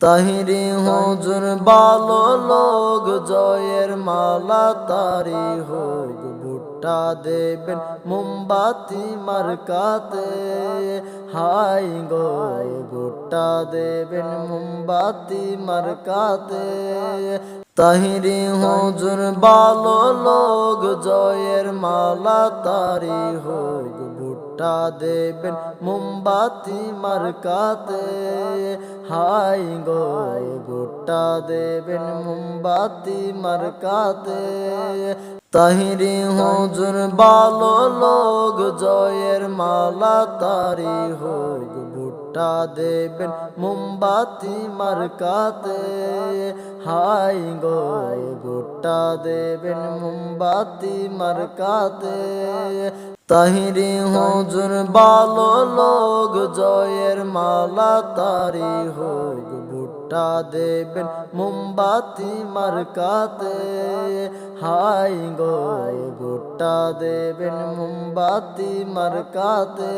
তাহিরি হজুর বাল লোক জয়ের মালা তারি হোক ভুট্টা দেবেন মোমবাতি মার্কাতে। হাই গো ভুট্টা দেবেন মোমবাতি মার্কাতে। তাহিরি হুজুর বালো লোক, জয়ের মালা তারি হোক ভুট্টা দেবেন মোমবাতি মার্কাতে। হাই গো ভুট্টা দেবেন মোমবাতি মার্কাতে। তাহিরি হজুর বালো লোক জয়ের মালা তারি হোক ভুট্টা দেবেন মোমবাতি মার্কাতে। হাই গো ভুট্টা দেবেন মোমবাতি মার্কাতে। তাহিরি হজুর বালো লোক জয়ের মালা তারি হোক ভুট্টা দেবেন মোমবাতি মার্কাতে। হাই গো ভুট্টা দেবেন মোমবাতি মার্কাতে।